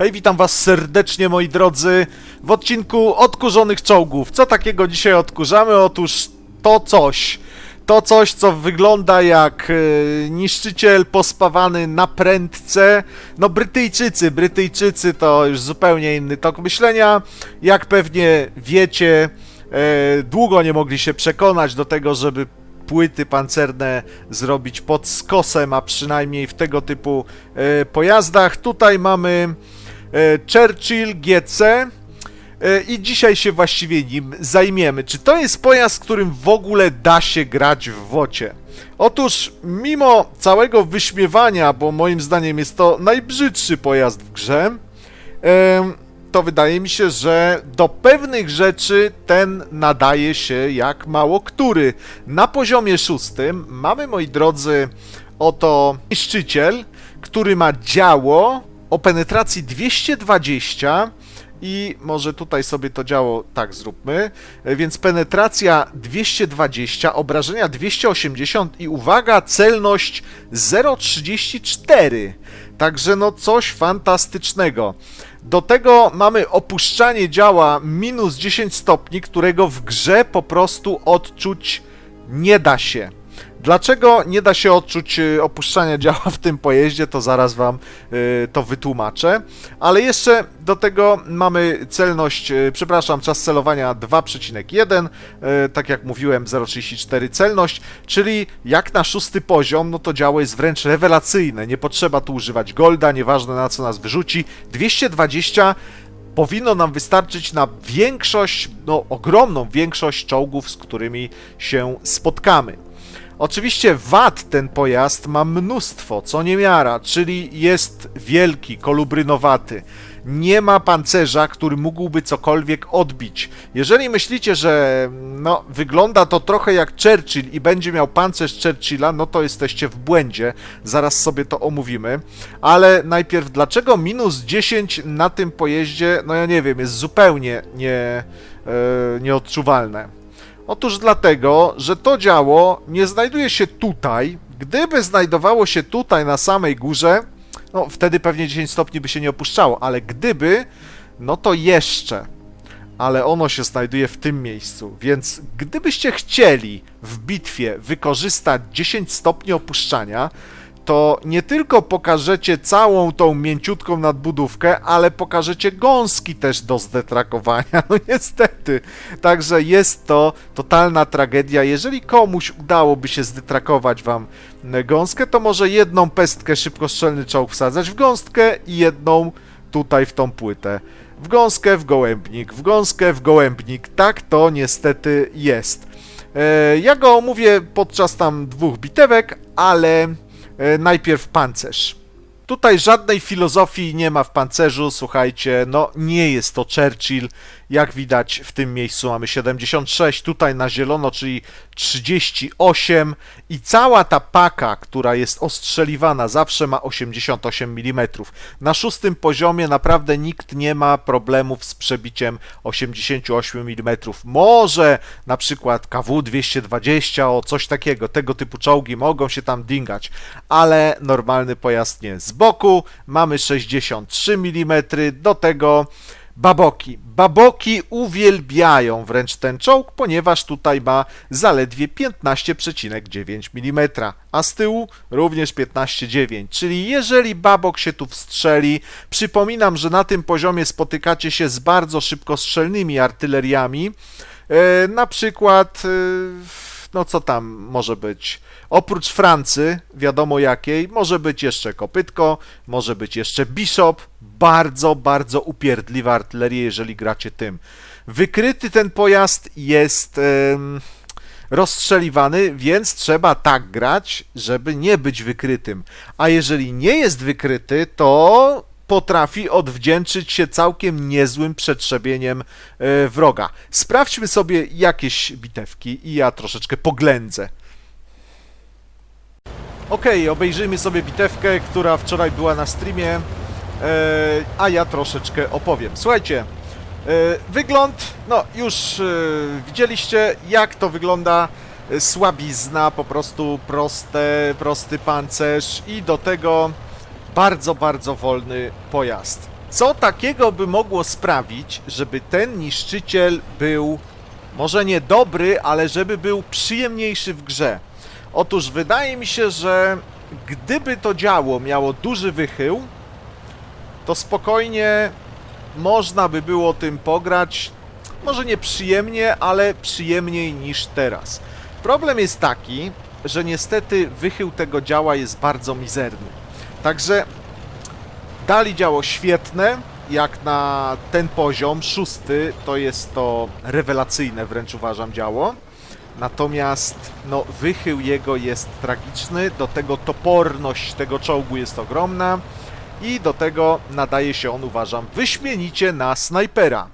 Hej, witam was serdecznie moi drodzy w odcinku odkurzonych czołgów. Co takiego dzisiaj odkurzamy? Otóż to coś. To coś, co wygląda jak e, niszczyciel pospawany na prędce. No Brytyjczycy, Brytyjczycy to już zupełnie inny tok myślenia. Jak pewnie wiecie, e, długo nie mogli się przekonać do tego, żeby płyty pancerne zrobić pod skosem, a przynajmniej w tego typu e, pojazdach. Tutaj mamy Churchill GC e, i dzisiaj się właściwie nim zajmiemy. Czy to jest pojazd, którym w ogóle da się grać w wocie? Otóż, mimo całego wyśmiewania, bo moim zdaniem jest to najbrzydszy pojazd w grze, em, to wydaje mi się, że do pewnych rzeczy ten nadaje się jak mało który. Na poziomie szóstym mamy, moi drodzy, oto niszczyciel, który ma działo o penetracji 220 i może tutaj sobie to działo tak zróbmy. E, Więc penetracja 220, obrażenia 280 i uwaga, celność 0,34. Także no coś fantastycznego. Do tego mamy opuszczanie działa minus 10 stopni, którego w grze po prostu odczuć nie da się. Dlaczego nie da się odczuć y, opuszczania działa w tym pojeździe, to zaraz Wam y, to wytłumaczę. Ale jeszcze do tego mamy celność, y, przepraszam, czas celowania 2,1, y, tak jak mówiłem 0,34 celność, czyli jak na szósty poziom, no to działo jest wręcz rewelacyjne. Nie potrzeba tu używać golda, nieważne na co nas wyrzuci. 220 powinno nam wystarczyć na większość, no ogromną większość czołgów, z którymi się spotkamy. Oczywiście wad ten pojazd ma mnóstwo, co niemiara, czyli jest wielki, kolubrynowaty. Nie ma pancerza, który mógłby cokolwiek odbić. Jeżeli myślicie, że no, wygląda to trochę jak Churchill i będzie miał pancerz Churchilla, no to jesteście w błędzie. Zaraz sobie to omówimy. Ale najpierw, dlaczego minus 10 na tym pojeździe, no ja nie wiem, jest zupełnie nie, e, nieodczuwalne. Otóż dlatego, że to działo nie znajduje się tutaj. Gdyby znajdowało się tutaj na samej górze, no wtedy pewnie 10 stopni by się nie opuszczało, ale gdyby, no to jeszcze. Ale ono się znajduje w tym miejscu, więc gdybyście chcieli w bitwie wykorzystać 10 stopni opuszczania, to nie tylko pokażecie całą tą mięciutką nadbudówkę, ale pokażecie gąski też do zdetrakowania. No niestety. Także jest to totalna tragedia. Jeżeli komuś udałoby się zdetrakować wam gąskę, to może jedną pestkę szybkostrzelny czołg wsadzać w gąskę i jedną tutaj w tą płytę. W gąskę, w gołębnik, w gąskę, w gołębnik. Tak to niestety jest. E, Ja go omówię podczas tam dwóch bitewek, ale najpierw pancerz. Tutaj żadnej filozofii nie ma w pancerzu, słuchajcie, no nie jest to Churchill. Jak widać w tym miejscu mamy 76, tutaj na zielono, czyli 38 i cała ta paka, która jest ostrzeliwana, zawsze ma 88 mm. Na szóstym poziomie naprawdę nikt nie ma problemów z przebiciem 88 mm. Może na przykład KW 220 o coś takiego, tego typu czołgi mogą się tam dingać, ale normalny pojazd nie. Z boku mamy 63 mm, do tego Baboki. Baboki uwielbiają wręcz ten czołg, ponieważ tutaj ma zaledwie 15,9 mm, a z tyłu również 15,9. Czyli jeżeli babok się tu wstrzeli, przypominam, że na tym poziomie spotykacie się z bardzo szybkostrzelnymi artyleriami, e, na przykład, e, no co tam może być? Oprócz Francy, wiadomo jakiej, może być jeszcze kopytko, może być jeszcze Bishop, bardzo, bardzo upierdliwa artyleria, jeżeli gracie tym. Wykryty ten pojazd jest em, rozstrzeliwany, więc trzeba tak grać, żeby nie być wykrytym. A jeżeli nie jest wykryty, to potrafi odwdzięczyć się całkiem niezłym przetrzebieniem e, wroga. Sprawdźmy sobie jakieś bitewki i ja troszeczkę poględzę. Okej, obejrzyjmy sobie bitewkę, która wczoraj była na streamie, e, a ja troszeczkę opowiem. Słuchajcie, e, wygląd, no już widzieliście jak to wygląda, słabizna, po prostu proste, prosty pancerz i do tego bardzo, bardzo wolny pojazd. Co takiego by mogło sprawić, żeby ten niszczyciel był może nie dobry, ale żeby był przyjemniejszy w grze? Otóż wydaje mi się, że gdyby to działo miało duży wychył, to spokojnie można by było tym pograć. Może nie przyjemnie, ale przyjemniej niż teraz. Problem jest taki, że niestety wychył tego działa jest bardzo mizerny. Także dali działo świetne, jak na ten poziom, szósty, to jest to rewelacyjne wręcz uważam działo. Natomiast no, wychył jego jest tragiczny, do tego toporność tego czołgu jest ogromna i do tego nadaje się on, uważam, wyśmienicie na snajpera.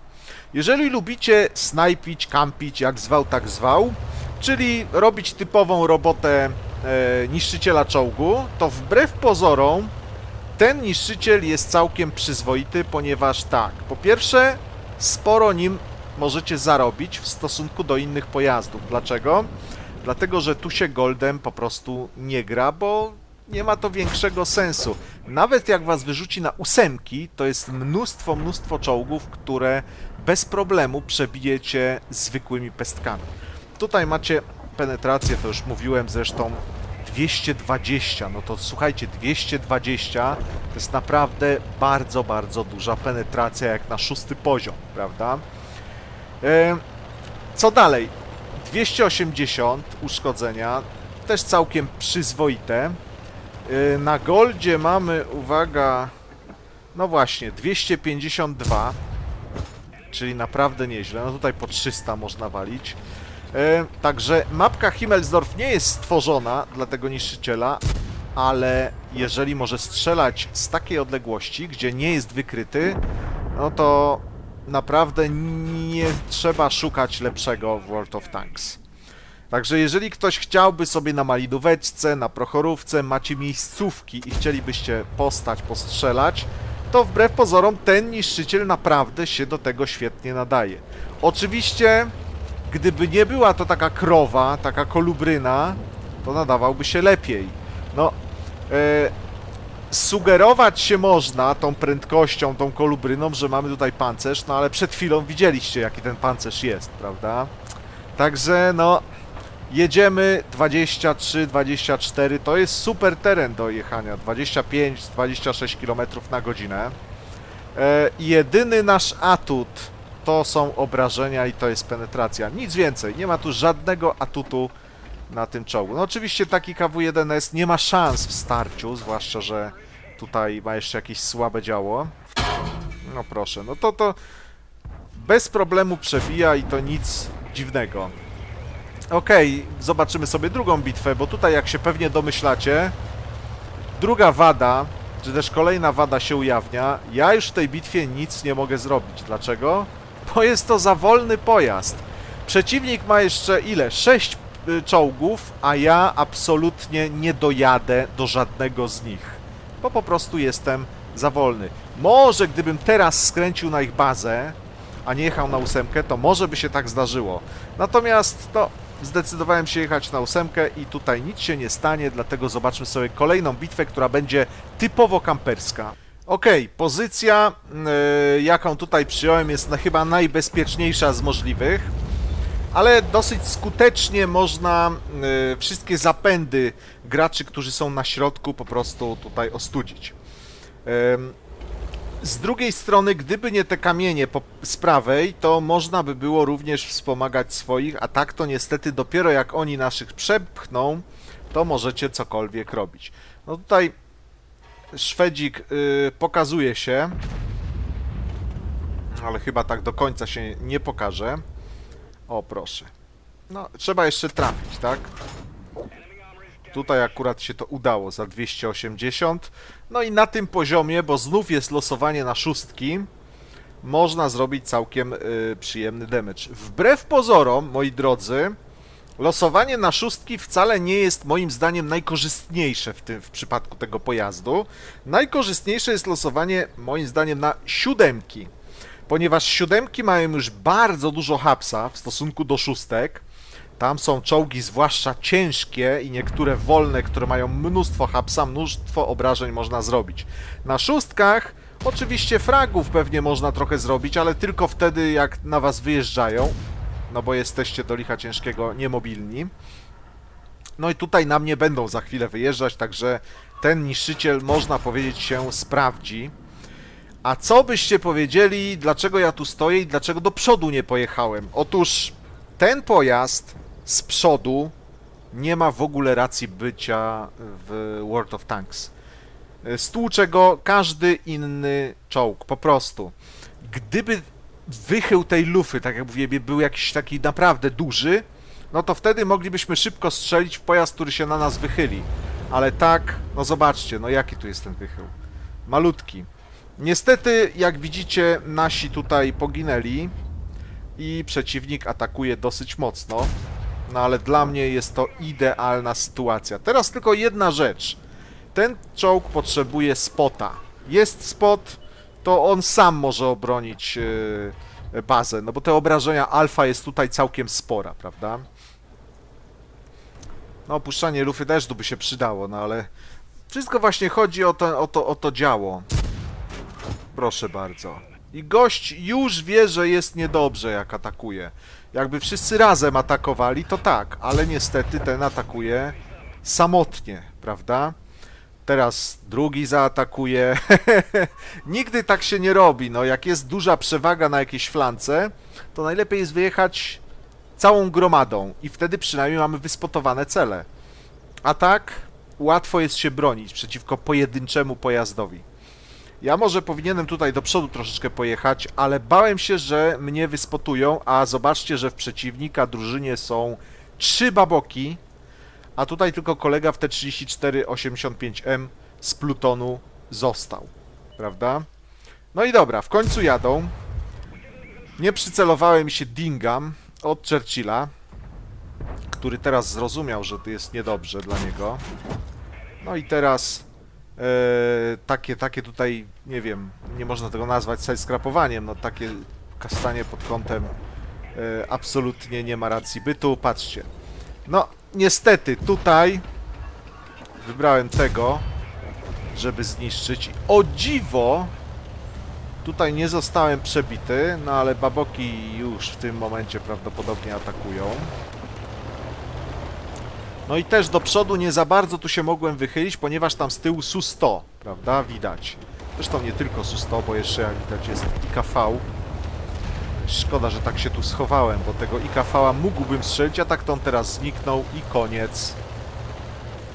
Jeżeli lubicie snajpić, kampić, jak zwał, tak zwał, czyli robić typową robotę niszczyciela czołgu, to wbrew pozorom ten niszczyciel jest całkiem przyzwoity, ponieważ tak, po pierwsze, sporo nim możecie zarobić w stosunku do innych pojazdów. Dlaczego? Dlatego, że tu się Goldem po prostu nie gra, bo nie ma to większego sensu. Nawet jak was wyrzuci na ósemki, to jest mnóstwo, mnóstwo czołgów, które bez problemu przebijecie zwykłymi pestkami. Tutaj macie penetrację, to już mówiłem zresztą, 220. No to słuchajcie, 220 to jest naprawdę bardzo, bardzo duża penetracja jak na szósty poziom, prawda? E, co dalej? 280 uszkodzenia, też całkiem przyzwoite. E, na Goldzie mamy, uwaga, no właśnie, 252, czyli naprawdę nieźle. No tutaj po 300 można walić. E, także mapka Himmelsdorf nie jest stworzona dla tego niszczyciela, ale jeżeli może strzelać z takiej odległości, gdzie nie jest wykryty, no to naprawdę nie trzeba szukać lepszego w World of Tanks. Także jeżeli ktoś chciałby sobie na malinóweczce, na prochorówce, macie miejscówki i chcielibyście postać, postrzelać, to wbrew pozorom ten niszczyciel naprawdę się do tego świetnie nadaje. Oczywiście, gdyby nie była to taka krowa, taka kolubryna, to nadawałby się lepiej. No, e, sugerować się można tą prędkością, tą kolubryną, że mamy tutaj pancerz, no ale przed chwilą widzieliście, jaki ten pancerz jest, prawda? Także, no, jedziemy 23, 24, to jest super teren do jechania, 25, 26 km na godzinę. E, jedyny nasz atut to są obrażenia i to jest penetracja, nic więcej, nie ma tu żadnego atutu na tym czołgu. No oczywiście taki KW-1S nie ma szans w starciu, zwłaszcza, że tutaj ma jeszcze jakieś słabe działo. No proszę, no to to bez problemu przebija i to nic dziwnego. Okej, okay, zobaczymy sobie drugą bitwę, bo tutaj jak się pewnie domyślacie, druga wada, czy też kolejna wada się ujawnia. Ja już w tej bitwie nic nie mogę zrobić. Dlaczego? Bo jest to za wolny pojazd. Przeciwnik ma jeszcze ile? 6 y, czołgów, a ja absolutnie nie dojadę do żadnego z nich. Bo po prostu jestem za wolny. Może gdybym teraz skręcił na ich bazę, a nie jechał na ósemkę, to może by się tak zdarzyło. Natomiast, no, zdecydowałem się jechać na ósemkę i tutaj nic się nie stanie, dlatego zobaczmy sobie kolejną bitwę, która będzie typowo kamperska. Ok, pozycja, yy, jaką tutaj przyjąłem, jest na, chyba najbezpieczniejsza z możliwych, ale dosyć skutecznie można yy, wszystkie zapędy graczy, którzy są na środku, po prostu tutaj ostudzić. Yy, z drugiej strony, gdyby nie te kamienie po, z prawej, to można by było również wspomagać swoich, a tak to niestety dopiero jak oni naszych przepchną, to możecie cokolwiek robić. No tutaj Szwedzik yy, pokazuje się, ale chyba tak do końca się nie pokaże. O, proszę. No, trzeba jeszcze trafić, tak? Tutaj akurat się to udało za 280. No i na tym poziomie, bo znów jest losowanie na szóstki, można zrobić całkiem y, przyjemny damage. Wbrew pozorom, moi drodzy, losowanie na szóstki wcale nie jest moim zdaniem najkorzystniejsze w, tym, w przypadku tego pojazdu. Najkorzystniejsze jest losowanie moim zdaniem na siódemki, ponieważ siódemki mają już bardzo dużo hapsa w stosunku do szóstek. Tam są czołgi zwłaszcza ciężkie i niektóre wolne, które mają mnóstwo hapsa, mnóstwo obrażeń można zrobić. Na szóstkach Oczywiście fragów pewnie można trochę zrobić, ale tylko wtedy jak na was wyjeżdżają, no bo jesteście do licha ciężkiego niemobilni. No i tutaj na mnie będą za chwilę wyjeżdżać, także ten niszczyciel można powiedzieć się sprawdzi. A co byście powiedzieli, dlaczego ja tu stoję i dlaczego do przodu nie pojechałem? Otóż ten pojazd z przodu nie ma w ogóle racji bycia w World of Tanks. Stłucze go każdy inny czołg, po prostu. Gdyby wychył tej lufy, tak jak mówię, był jakiś taki naprawdę duży, no to wtedy moglibyśmy szybko strzelić w pojazd, który się na nas wychyli. Ale tak, no zobaczcie, no jaki tu jest ten wychył. Malutki. Niestety, jak widzicie, nasi tutaj poginęli i przeciwnik atakuje dosyć mocno. No ale dla mnie jest to idealna sytuacja. Teraz tylko jedna rzecz. Ten czołg potrzebuje spota. Jest spot, to on sam może obronić yy, bazę, no bo te obrażenia alfa jest tutaj całkiem spora, prawda? No opuszczanie lufy tu by się przydało, no ale wszystko właśnie chodzi o to, o to, o to działo. Proszę bardzo. I gość już wie, że jest niedobrze, jak atakuje. Jakby wszyscy razem atakowali, to tak, ale niestety ten atakuje samotnie, prawda? Teraz drugi zaatakuje. Nigdy tak się nie robi. No, jak jest duża przewaga na jakiejś flance, to najlepiej jest wyjechać całą gromadą i wtedy przynajmniej mamy wyspotowane cele. A tak łatwo jest się bronić przeciwko pojedynczemu pojazdowi. Ja może powinienem tutaj do przodu troszeczkę pojechać, ale bałem się, że mnie wyspotują, a zobaczcie, że w przeciwnika drużynie są trzy baboki, a tutaj tylko kolega w T-34-85M z Plutonu został, prawda? No i dobra, w końcu jadą. Nie przycelowałem się Dingam od Churchilla, który teraz zrozumiał, że to jest niedobrze dla niego. No i teraz e, takie, takie tutaj, nie wiem, nie można tego nazwać sidescrapowaniem, no takie kastanie pod kątem e, absolutnie nie ma racji bytu. Patrzcie. No, niestety tutaj wybrałem tego, żeby zniszczyć. O dziwo! Tutaj nie zostałem przebity, no ale baboki już w tym momencie prawdopodobnie atakują. No i też do przodu nie za bardzo tu się mogłem wychylić, ponieważ tam z tyłu SU-100, prawda? Widać. Zresztą nie tylko SU-100, bo jeszcze jak widać jest IKV. Szkoda, że tak się tu schowałem, bo tego IKV-a mógłbym strzelić, a tak to on teraz zniknął i koniec.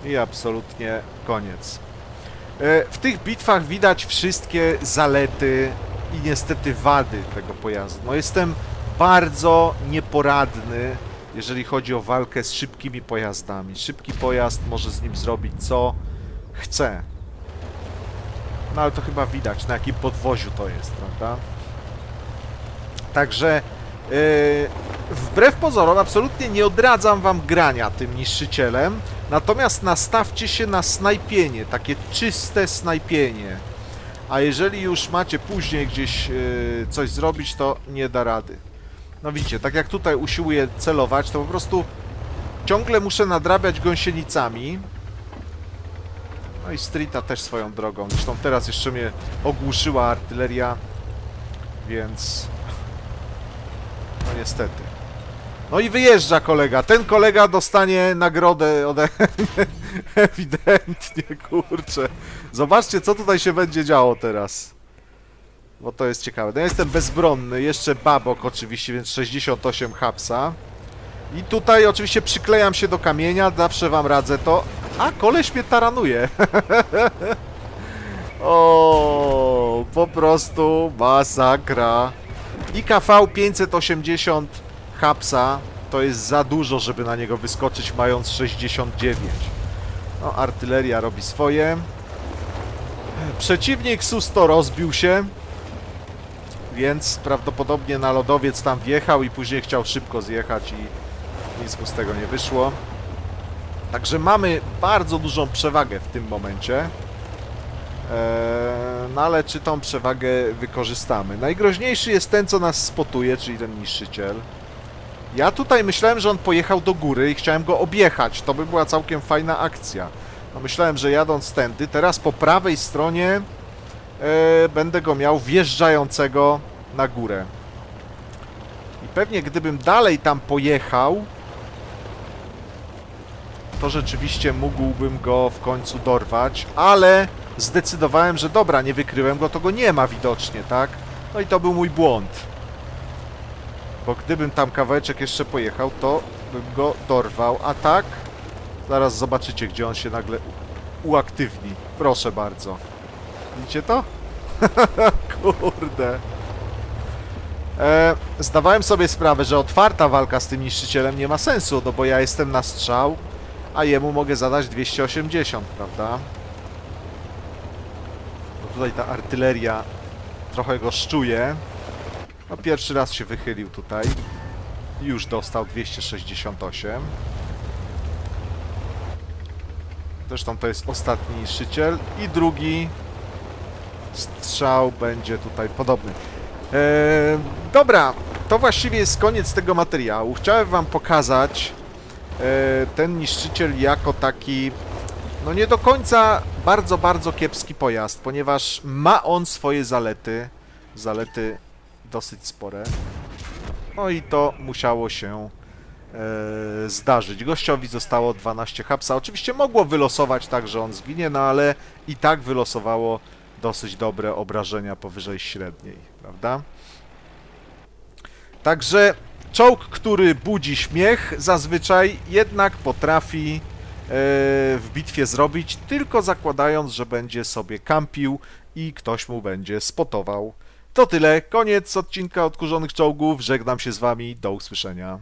I absolutnie koniec. E, W tych bitwach widać wszystkie zalety i niestety wady tego pojazdu. No jestem bardzo nieporadny, jeżeli chodzi o walkę z szybkimi pojazdami. Szybki pojazd może z nim zrobić co chce. No ale to chyba widać, na jakim podwoziu to jest, prawda? Także yy, wbrew pozorom absolutnie nie odradzam wam grania tym niszczycielem, natomiast nastawcie się na snajpienie, takie czyste snajpienie. A jeżeli już macie później gdzieś yy, coś zrobić, to nie da rady. No widzicie, tak jak tutaj usiłuję celować, to po prostu ciągle muszę nadrabiać gąsienicami. No i Streeta też swoją drogą. Zresztą teraz jeszcze mnie ogłuszyła artyleria, więc... No niestety. No i wyjeżdża kolega. Ten kolega dostanie nagrodę ode mnie. Ewidentnie, kurczę. Zobaczcie, co tutaj się będzie działo teraz. Bo to jest ciekawe. No ja jestem bezbronny. Jeszcze babok oczywiście, więc 68 hapsa. I tutaj oczywiście przyklejam się do kamienia. Zawsze wam radzę to. A, koleś mnie taranuje. o, po prostu masakra. IKV 580 hapsa to jest za dużo, żeby na niego wyskoczyć mając 69. No, artyleria robi swoje. Przeciwnik Susto rozbił się, więc prawdopodobnie na lodowiec tam wjechał i później chciał szybko zjechać i nic mu z tego nie wyszło. Także mamy bardzo dużą przewagę w tym momencie. Eee, no ale czy tą przewagę wykorzystamy? Najgroźniejszy jest ten, co nas spotuje, czyli ten niszczyciel. Ja tutaj myślałem, że on pojechał do góry i chciałem go objechać. To by była całkiem fajna akcja. No myślałem, że jadąc tędy, teraz po prawej stronie e, będę go miał wjeżdżającego na górę. I pewnie gdybym dalej tam pojechał, to rzeczywiście mógłbym go w końcu dorwać, ale zdecydowałem, że dobra, nie wykryłem go, to go nie ma widocznie, tak? No i to był mój błąd. Bo gdybym tam kawałeczek jeszcze pojechał, to bym go dorwał, a tak? Zaraz zobaczycie, gdzie on się nagle uaktywni. Proszę bardzo. Widzicie to? Kurde. E, zdawałem sobie sprawę, że otwarta walka z tym niszczycielem nie ma sensu, no bo ja jestem na strzał, a jemu mogę zadać 280, prawda? Tutaj ta artyleria trochę go szczuje. No pierwszy raz się wychylił tutaj. Już dostał 268. Zresztą to jest ostatni niszczyciel. I drugi strzał będzie tutaj podobny. Eee, dobra, to właściwie jest koniec tego materiału. Chciałem wam pokazać e, ten niszczyciel jako taki no nie do końca bardzo, bardzo kiepski pojazd, ponieważ ma on swoje zalety. Zalety dosyć spore. No i to musiało się e, zdarzyć. Gościowi zostało 12 hapsa. Oczywiście mogło wylosować tak, że on zginie, no ale i tak wylosowało dosyć dobre obrażenia powyżej średniej, prawda? Także czołg, który budzi śmiech, zazwyczaj jednak potrafi w bitwie zrobić, tylko zakładając, że będzie sobie kampił i ktoś mu będzie spotował. To tyle, koniec odcinka Odkurzonych Czołgów, żegnam się z wami, do usłyszenia.